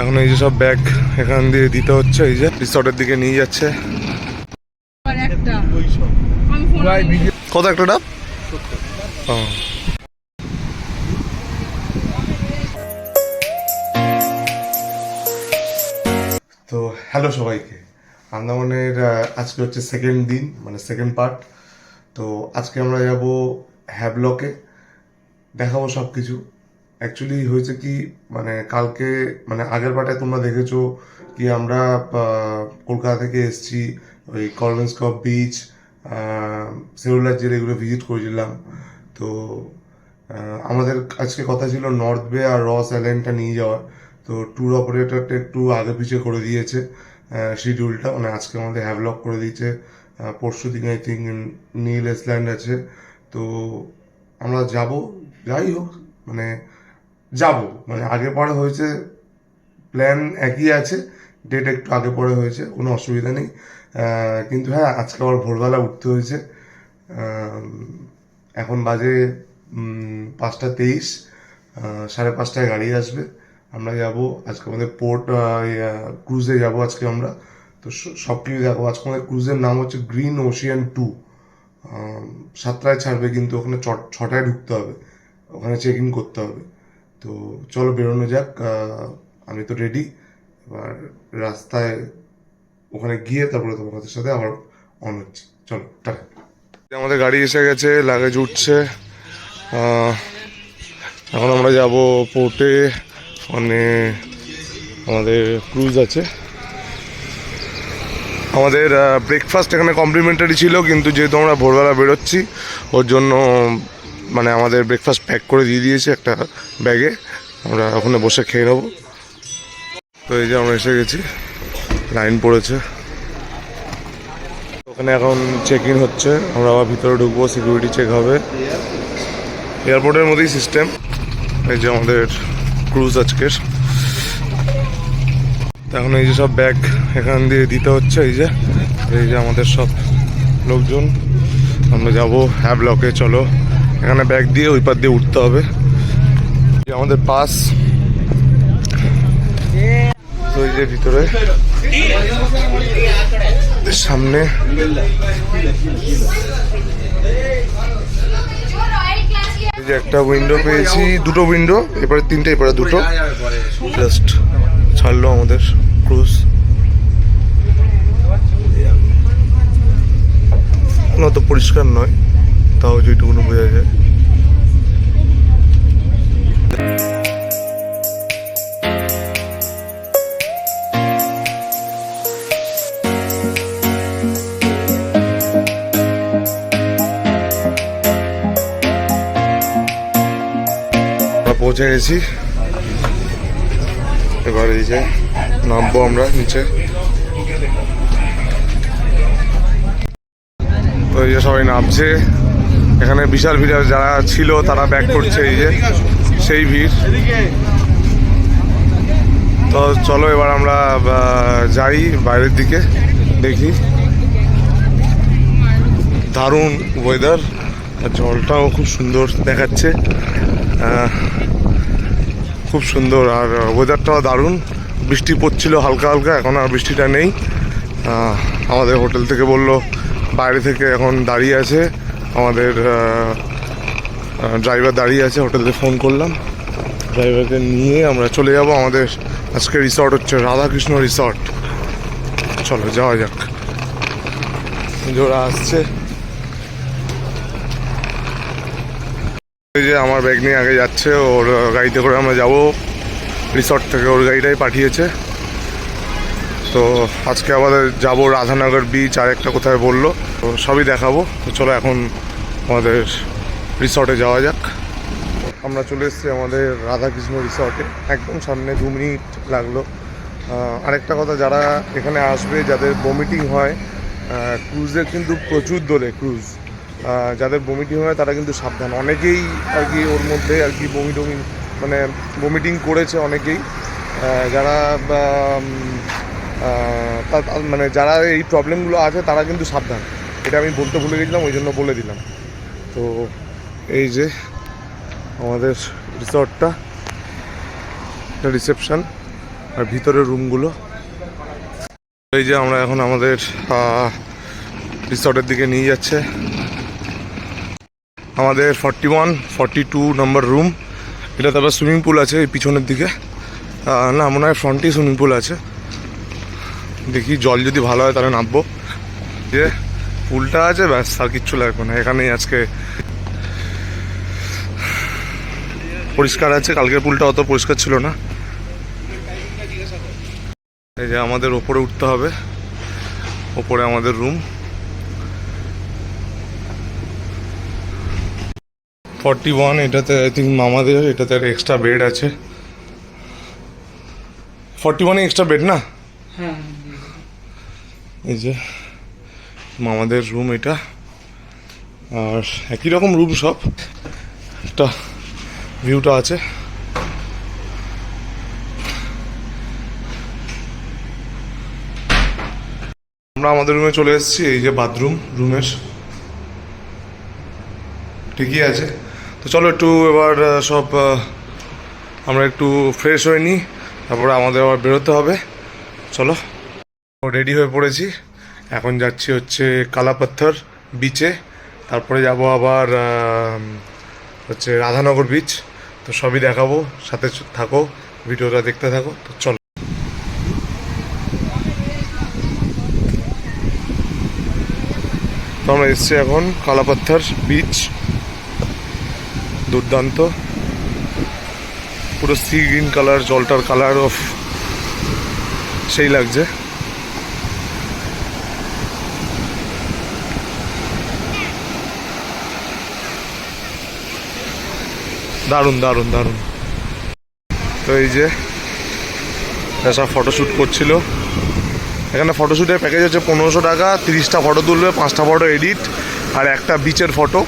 এখন এই যে সব ব্যাগ এখান দিয়ে দিতে হচ্ছে এই যে রিসর্টের দিকে নিয়ে যাচ্ছে। কত একটা ডাব ও। তো হ্যালো সবাইকে। আন্দামানের আজকে হচ্ছে সেকেন্ড দিন মানে সেকেন্ড পার্ট তো আজকে আমরা যাব হ্যাবলকে দেখাবো সব কিছু অ্যাকচুয়ালি হয়েছে কি মানে কালকে মানে আগের পার্টে তোমরা দেখেছ কি আমরা কলকাতা থেকে এসেছি, ওই কলমেন্সকপ বিচ সেলুলার জেল এগুলো ভিজিট করেছিলাম। তো আমাদের আজকে কথা ছিল নর্থ বে আর রস আইল্যান্ডটা নিয়ে যাওয়ার। তো ট্যুর অপারেটরটা একটু আগে পিছিয়ে করে দিয়েছে শিডিউলটা মানে আজকে আমাদের হ্যাভলক করে দিয়েছে পরশু দিন আই থিঙ্ক নীল আইসল্যান্ড আছে। তো আমরা যাব, যাই হোক মানে যাব। মানে আগে পরে হয়েছে প্ল্যান একই আছে ডেট একটু আগে পরে হয়েছে, কোনো অসুবিধা নেই। কিন্তু হ্যাঁ আজকে আবার ভোরবেলা উঠতে হয়েছে। এখন বাজে পাঁচটা তেইশ সাড়ে পাঁচটায় গাড়ি আসবে। আমরা যাব, আজকে আমাদের পোর্ট ক্রুজে যাব আজকে আমরা। তো সব কিছু দেখো, আজকে আমাদের ক্রুজের নাম হচ্ছে গ্রিন ওশিয়ান টু সাতটায় ছাড়বে, কিন্তু ওখানে ছটায় ঢুকতে হবে। ওখানে চেক ইন করতে হবে। তো চলো বেরোনো যাক আমি তো রেডি এবার রাস্তায় ওখানে গিয়ে তারপরে তোমাদের সাথে আবার অন হচ্ছে। চলো, টাটা। আমাদের গাড়ি এসে গেছে লাগেজ উঠছে। এখন আমরা যাব পোর্টে মানে আমাদের ক্রুজ আছে। আমাদের ব্রেকফাস্ট এখানে কমপ্লিমেন্টারি ছিল, কিন্তু যেহেতু আমরা ভোরবেলা বেরোচ্ছি, ওর জন্য মানে আমাদের ব্রেকফাস্ট প্যাক করে দিয়ে দিয়েছে একটা ব্যাগে আমরা ওখানে বসে খেয়ে নেব। তো এই যে আমরা এসে গেছি। লাইন পড়েছে। ওখানে এখন চেক ইন হচ্ছে। আমরা আবার ভিতরে ঢুকবো সিকিউরিটি চেক হবে। এয়ারপোর্টের মধ্যেই সিস্টেম এই যে আমাদের ক্রুজ আজকের এখন এই যে সব ব্যাগ এখান দিয়ে দিতে হচ্ছে, এই যে। এই যে আমাদের সব লোকজন। আমরা যাব হ্যাবলকে চলো। এখানে ব্যাগ দিয়ে ওই পার দিয়ে উঠতে হবে। আমাদের পাস ভিতরে। সামনে। একটা উইন্ডো পেয়েছি, দুটো উইন্ডো এবারে তিনটে এবারে দুটো। জাস্ট ছাড়লো আমাদের ক্রুজ অত পরিষ্কার নয়। তাও যেটুকুনো বোঝা যায় পৌঁছে গেছি। এবার এই যে নামবো আমরা নিচে। তো এই যে সবাই নামছে। এখানে বিশাল ভিড় যারা ছিল তারা ব্যাক করছে এই যে, সেই ভিড়। তো চলো এবার আমরা যাই বাইরের দিকে, দেখি। দারুণ ওয়েদার জলটাও খুব সুন্দর দেখাচ্ছে। খুব সুন্দর। আর ওয়েদারটাও দারুণ। বৃষ্টি পড়ছিল হালকা হালকা, এখন আর বৃষ্টিটা নেই। আমাদের হোটেল থেকে বলল, বাইরে থেকে এখন দাঁড়িয়ে আছে। আমাদের ড্রাইভার দাঁড়িয়ে আছে, হোটেলে ফোন করলাম। ড্রাইভারকে নিয়ে আমরা চলে যাব আমাদের আজকে রিসর্ট হচ্ছে রাধাকৃষ্ণ রিসর্ট চলো, যাওয়া যাক। জোড়া আসছে। যে আমার ব্যাগ নিয়ে আগে যাচ্ছে, ওর গাড়িতে করে আমরা যাব। রিসর্ট থেকে ওর গাড়িটাই পাঠিয়েছে। তো আজকে আমাদের যাব রাধানগর বিচ আর একটা কোথায় বলল? সবই দেখাবো। তো চলো এখন আমাদের রিসর্টে যাওয়া যাক। আমরা চলে এসেছি আমাদের রাধাকৃষ্ণ রিসর্টে একদম সামনে দু মিনিট লাগল। আরেকটা কথা, যারা এখানে আসবে, যাদের বমিটিং হয় ক্রুজের কিন্তু প্রচুর দোলে ক্রুজ যাদের বমিটিং হয়, তারা কিন্তু সাবধান। অনেকেই আর কি ওর মধ্যে আর কি বমি টমি মানে বমিটিং করেছে অনেকেই। যারা মানে যারা এই প্রবলেমগুলো আছে, তারা কিন্তু সাবধান। এটা আমি বলতে ভুলে গেছিলাম, ওই জন্য বলে দিলাম। তো এই যে আমাদের রিসর্টটা একটা রিসেপশান, আর ভিতরের রুমগুলো। এই যে আমরা এখন আমাদের রিসর্টের দিকে নিয়ে যাচ্ছে। আমাদের ফর্টি ওয়ান, ফর্টি টু নম্বর রুম। এটা তারপর সুইমিং পুল আছে এই পিছনের দিকে। না, মনে হয় ফ্রন্টেই সুইমিং পুল আছে। দেখি, জল যদি ভালো হয় তাহলে নামবো। যে পুলটা আছে ব্যাস আর কিচ্ছু লাগবে না। এখানেই আজকে পরিষ্কার আছে। কালকের পুলটা অত পরিষ্কার ছিল না। এই যে আমাদের ওপরে উঠতে হবে। ওপরে আমাদের রুম। ফর্টি ওয়ান এটাতে আই থিঙ্ক মামাদের এটাতে একটা এক্সট্রা বেড আছে। ফর্টি ওয়ানে এক্সট্রা বেড না? হ্যাঁ এই যে। মামাদের রুম এটা। আর একই রকম রুম সব। একটা ভিউটা আছে। আমরা আমাদের রুমে চলে এসেছি, এই যে বাথরুম রুমের ঠিকই আছে। তো চলো একটু এবার সব আমরা একটু ফ্রেশ হয়ে নিই। তারপরে আমাদের আবার বেরোতে হবে। চলো রেডি হয়ে পড়েছি। এখন যাচ্ছি হচ্ছে কালাপাথর বিচে তারপরে যাব আবার হচ্ছে রাধানগর বিচ তো সবই দেখাবো, সাথে থাকো, ভিডিওটা দেখতে থাকো। তো চলো। তো আমরা এসছি এখন কালাপাথর বিচ দুর্দান্ত। পুরো সি গ্রিন কালার জলটার কালার অফ সেই লাগছে। দারুণ দারুণ দারুণ। তো এই যে সব ফটোশ্যুট করছিল। এখানে ফটোশ্যুটের প্যাকেজ হচ্ছে পনেরোশো টাকা, তিরিশটা ফটো তুলবে, পাঁচটা ফটো এডিট আর একটা বিচের ফটো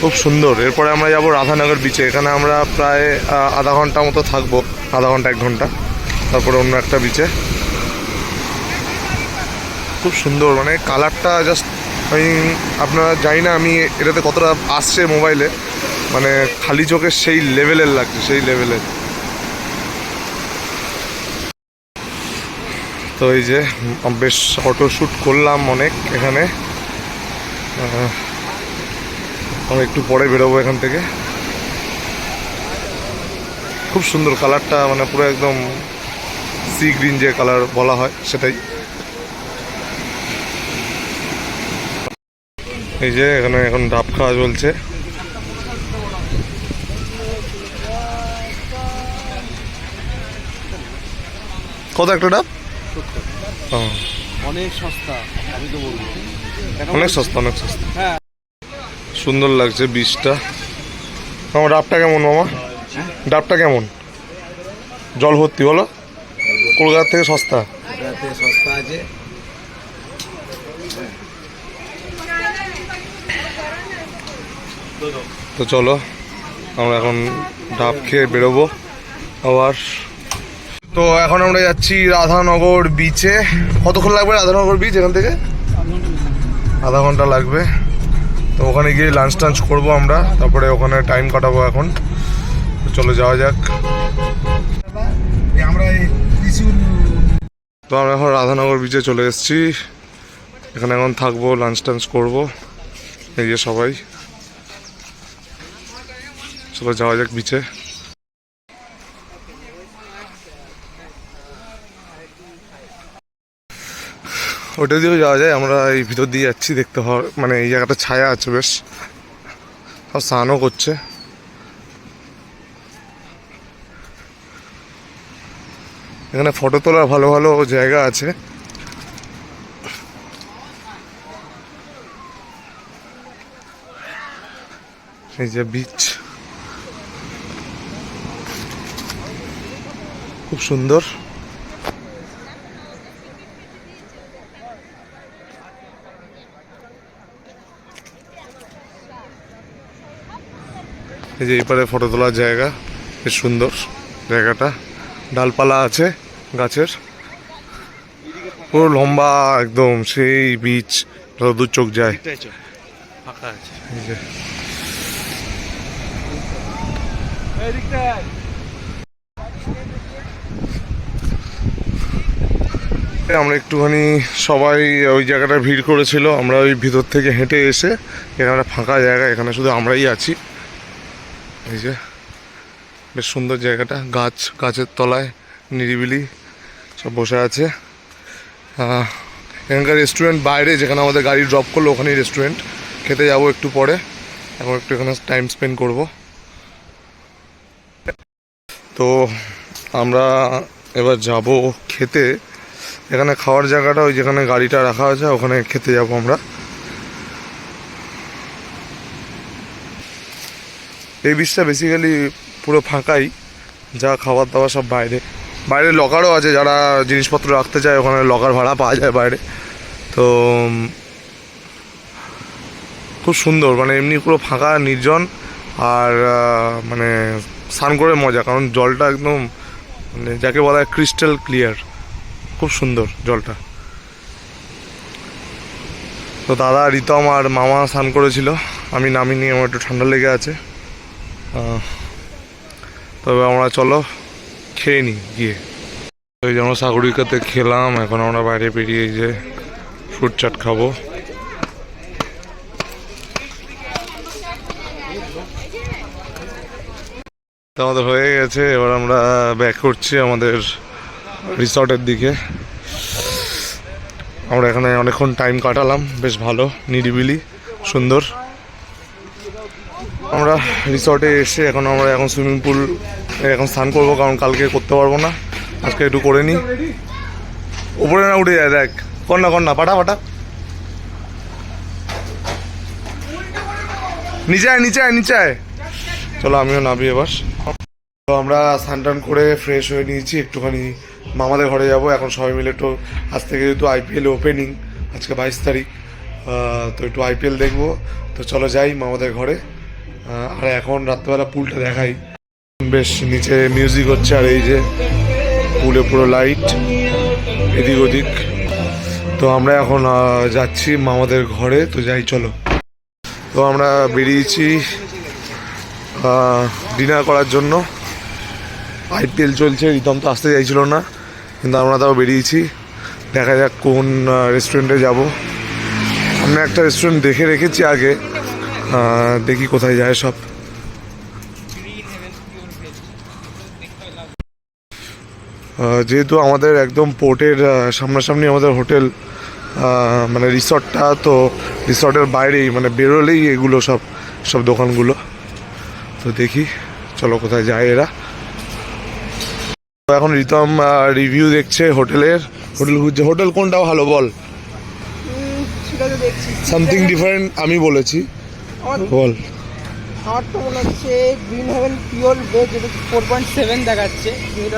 খুব সুন্দর। এরপরে আমরা যাব রাধানগর বিচে এখানে আমরা প্রায় আধা ঘণ্টা মতো থাকব। আধা ঘণ্টা, এক ঘণ্টা। তারপরে অন্য একটা বিচে খুব সুন্দর মানে কালারটা জাস্ট আমি, আপনারা জানি না, আমি এটাতে কতটা আসছে মোবাইলে। মানে খালি চোখে সেই লেভেলের লাগছে, সেই লেভেলের। তো এই যে বেশ ফটোশ্যুট করলাম অনেক এখানে। আমরা একটু পরে বেরোবো এখান থেকে। খুব সুন্দর কালারটা মানে পুরো একদম সি গ্রিন যে কালার বলা হয়, সেটাই। এই যে এখানে এখন ডাব খাওয়া চলছে। কত একটা ডাব? অনেক সস্তা আমি তো বলব। অনেক সস্তা অনেক সস্তা। হ্যাঁ। সুন্দর লাগছে বীজটা। আমার ডাবটা কেমন মামা? ডাবটা কেমন? জল ভর্তি বলো। কলকাতা থেকে সস্তা? এটাতে সস্তা আছে। তো চলো, আমরা এখন ডাব খেয়ে বেরোবো আবার। তো এখন আমরা যাচ্ছি রাধানগর বিচে কতক্ষণ লাগবে রাধানগর বিচ এখান থেকে? আধা ঘণ্টা লাগবে। তো ওখানে গিয়ে লাঞ্চ টাঞ্চ করব আমরা, তারপরে ওখানে টাইম কাটাবো এখন। চলো যাওয়া যাক। তো আমরা এখন রাধানগর বিচে চলে এসেছি। এখানে এখন থাকব লাঞ্চ টাঞ্চ করব। এই যে সবাই। চলো যাওয়া যাক বিচে ওটা দিয়েও যাওয়া যায়, আমরা এই ভিতর দিয়ে যাচ্ছি, দেখতে হয় মানে এই জায়গাটা ছায়া আছে বেশ। সব স্নানও করছে। এখানে ফটো তোলার ভালো ভালো জায়গা আছে। এই যে বিচ খুব সুন্দর। এই যে এপারে ফটো তোলার জায়গা বেশ সুন্দর জায়গাটা। ডালপালা আছে গাছের। পুরো লম্বা একদম সেই বিচ দূর চোখ যায়। ফাঁকা আছে এই যে আমরা একটুখানি সবাই ওই জায়গাটা ভিড় করেছিল, আমরা ওই ভিতর থেকে হেঁটে এসে এখানে ফাঁকা জায়গা, এখানে শুধু আমরাই আছি। এই যে, বেশ সুন্দর জায়গাটা, গাছ, গাছের তলায় নিরিবিলি সব বসে আছে। এখানকার রেস্টুরেন্ট বাইরে, যেখানে আমাদের গাড়ি ড্রপ করল, ওখানেই রেস্টুরেন্ট খেতে যাব একটু পরে, এখন একটু এখানে টাইম স্পেন্ড করব। তো আমরা এবার যাব খেতে। এখানে খাওয়ার জায়গাটা, ওই যেখানে গাড়িটা রাখা আছে, ওখানে খেতে যাব আমরা। এই বীজটা বেসিক্যালি পুরো ফাঁকাই, যা খাবার দাবার সব বাইরে। বাইরে লকারও আছে, যারা জিনিসপত্র রাখতে চায়, ওখানে লকার ভাড়া পাওয়া যায় বাইরে। তো, খুব সুন্দর মানে এমনি পুরো ফাঁকা, নির্জন, আর মানে স্নান করে মজা, কারণ জলটা একদম মানে যাকে বলা হয় ক্রিস্টাল ক্লিয়ার খুব সুন্দর জলটা। তো দাদা রিতম আর মামা স্নান করেছিল। আমি নামিনি, আমার একটু ঠান্ডা লেগে আছে। তবে আমরা চলো খেয়ে নিই গিয়ে। ওই যে আমরা সাগরিকাতে খেলাম, এখন আমরা বাইরে বেরিয়ে যে ফ্রুট চাট খাব। তো আমাদের হয়ে গেছে, এবার আমরা ব্যাক করছি আমাদের রিসর্টের দিকে। আমরা এখানে অনেকক্ষণ টাইম কাটালাম। বেশ ভালো, নিরিবিলি, সুন্দর। আমরা রিসর্টে এসে এখন আমরা এখন সুইমিং পুল এখন স্নান করব, কারণ কালকে করতে পারব না। আজকে একটু করে নিই। উপরে না উঠে যায়, দেখ। কর না পাঠা পাঠা। নিচে আয় নিচে আয় নিচে আয়। চলো, আমিও নাবি এবার। তো আমরা স্নান টান করে ফ্রেশ হয়ে নিয়েছি, একটুখানি মামাদের ঘরে যাব, এখন সবাই মিলে একটু আজ থেকে যেহেতু আইপিএল ওপেনিং আজকে বাইশ তারিখ তো একটু আইপিএল দেখব। তো চলো যাই মামাদের ঘরে। আর এখন রাত্রেবেলা পুলটা দেখাই। বেশ নিচে মিউজিক হচ্ছে আর এই যে পুলে পুরো লাইট এদিক ওদিক। তো আমরা এখন যাচ্ছি মামাদের ঘরে। তো যাই, চলো। তো আমরা বেরিয়েছি ডিনার করার জন্য। আইপিএল চলছে, রিতম তো আসতে চাইছিল না। কিন্তু আমরা তাও বেরিয়েছি। দেখা যাক কোন রেস্টুরেন্টে যাব। আমরা একটা রেস্টুরেন্ট দেখে রেখেছি আগে। দেখি কোথায় যায় সব। যেহেতু আমাদের একদম পোর্টের সামনাসামনি আমাদের হোটেল মানে রিসর্টটা, তো রিসর্টের বাইরেই মানে বেরোলেই এগুলো সব সব দোকানগুলো। তো দেখি, চলো কোথায় যায় এরা। এখন রিতম রিভিউ দেখছে হোটেলের। হোটেল খুঁজছে। হোটেল কোনটা ভালো বল। সামথিং ডিফারেন্ট আমি বলেছি। বল। আমার তো মনে হচ্ছে green heaven pure veg four point seven দেখাচ্ছে।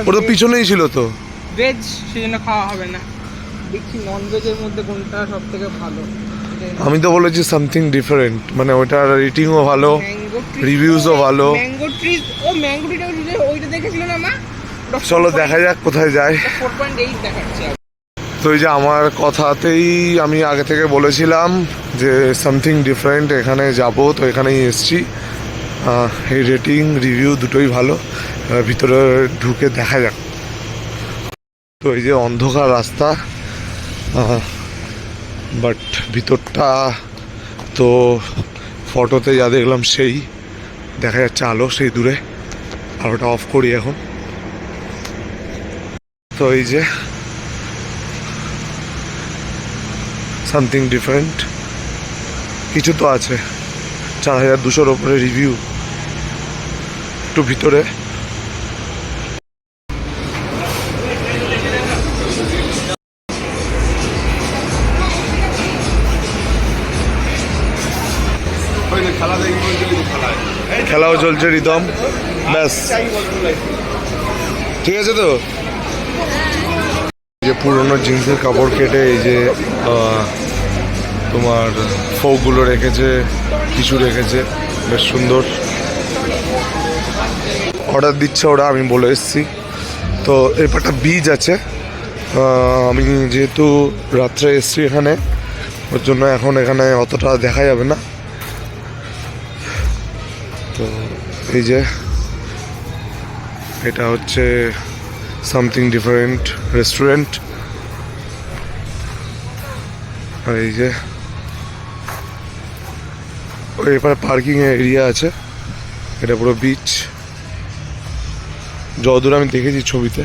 ওটা পিছনেই ছিল তো। ভেজ সেই জন্য খাওয়া হবে না। দেখছি নন ভেজের মধ্যে কোনটা সব থেকে ভালো। আমি তো বলেছি সামথিং ডিফারেন্ট মানে ওটার রেটিংও ভালো রিভিউসও ভালো। ম্যাঙ্গো ট্রিজ ও ম্যাঙ্গো ট্রিটা ওইটা দেখেছিল না মা? চলো দেখা যাক কোথায় যায়। তো এই যে আমার কথাতেই আমি আগে থেকে বলেছিলাম যে সামথিং ডিফারেন্ট এখানে যাব তো এখানেই এসছি। এই রেটিং রিভিউ দুটোই ভালো। ভিতরে ঢুকে দেখা যাক। তো এই যে অন্ধকার রাস্তা বাট ভিতরটা তো ফটোতে যা দেখলাম সেই দেখা যাচ্ছে আলো সেই দূরে। আলোটা অফ করি এখন। তো এই যে সামথিং ডিফারেন্ট কিছু তো আছে, চার হাজার দুশোর ওপরে রিভিউ একটু ভিতরে। খেলাও চলছে রিদম ব্যাস। ঠিক আছে তো? পুরনো জিন্সের কাপড় কেটে এই যে তোমার ফোকগুলো রেখেছে, কিছু রেখেছে, বেশ সুন্দর। অর্ডার দিচ্ছে ওরা, আমি বলে এসেছি। তো এরপর একটা বীজ আছে। আমি যেহেতু রাত্রে এসছি এখানে, ওর জন্য এখন এখানে অতটা দেখা যাবে না। তো এই যে, এটা হচ্ছে সামথিং ডিফারেন্ট রেস্টুরেন্ট আর এই যে, ওই এপারে পার্কিং এরিয়া আছে। এটা পুরো বিচ যতদূর আমি দেখেছি ছবিতে।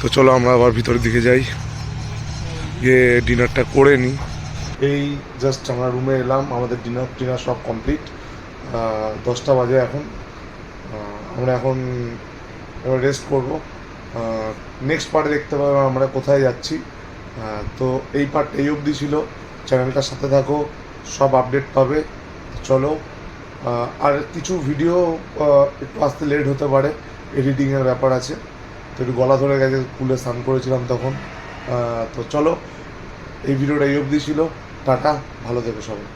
তো চলো আমরা আবার ভিতরের দিকে যাই। গিয়ে ডিনারটা করে নিই এই জাস্ট আমরা রুমে এলাম। আমাদের ডিনার টিনার সব কমপ্লিট দশটা বাজে এখন। আমরা এখন এবার রেস্ট করব। নেক্সট পার্টে দেখতে পাবো আমরা কোথায় যাচ্ছি। তো এই পার্ট এই অবধি ছিল। চ্যানেলটার সাথে থাকো, সব আপডেট পাবে। চলো আর কিছু ভিডিও একটু আসতে লেট হতে পারে। এডিটিংয়ের ব্যাপার আছে। তো একটু গলা ধরে গেছে পুলে স্নান করেছিলাম তখন। তো চলো, এই ভিডিওটা এই অবধি ছিল। টাটা, ভালো থেকো সবাই।